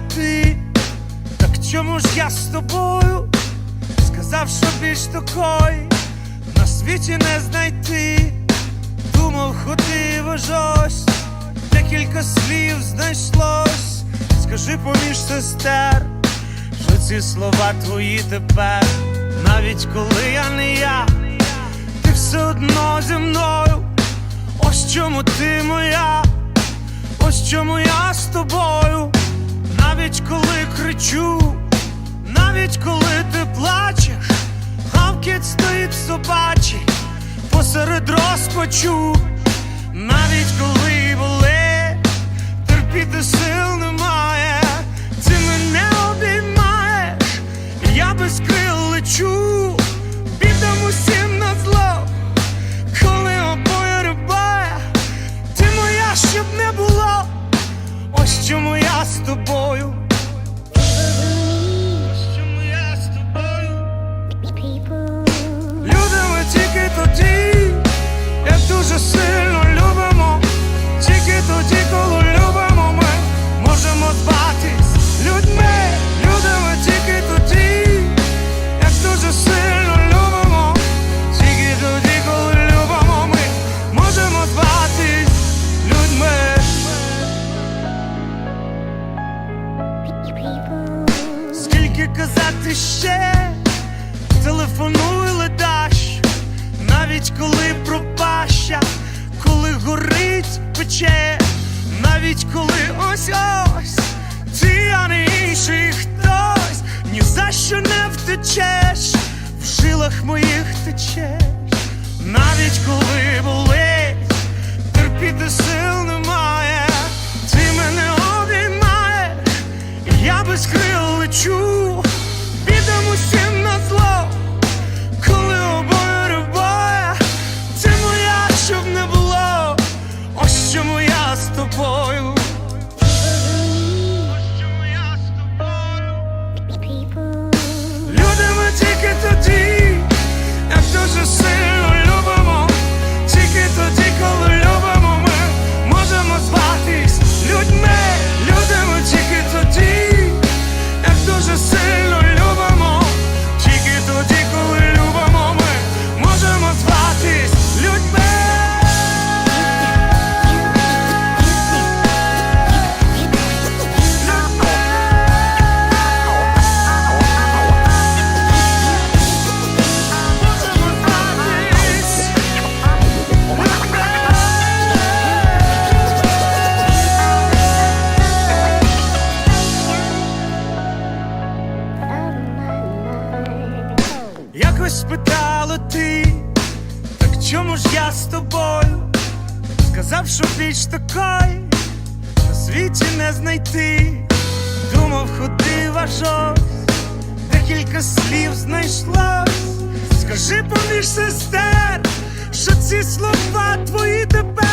ти, так чому ж я з тобою? Сказав, що більш такої на світі не знайти. Думав, ходив ожось, декілька слів знайшлось. Скажи поміж сестер, що ці слова твої тепер, навіть коли я не я, ти все одно зі мною. Ось чому ти моя, ось чому я з тобою, навіть коли кричу, навіть коли ти плачеш, гавкіт стоїть собачий посеред розпачу, чому я з тобою. Навіть коли пропаща, коли горить пече, навіть коли ось ось ти, а не інший хтось, ні за що не втечеш, в жилах моїх течеш, навіть коли чому я з тобою. Якось спитала ти, так чому ж я з тобою? Сказав, що більш такої на світі не знайти. Думав, ходив аж ось, декілька слів знайшлось. Скажи поміж сестер, що ці слова твої тепер.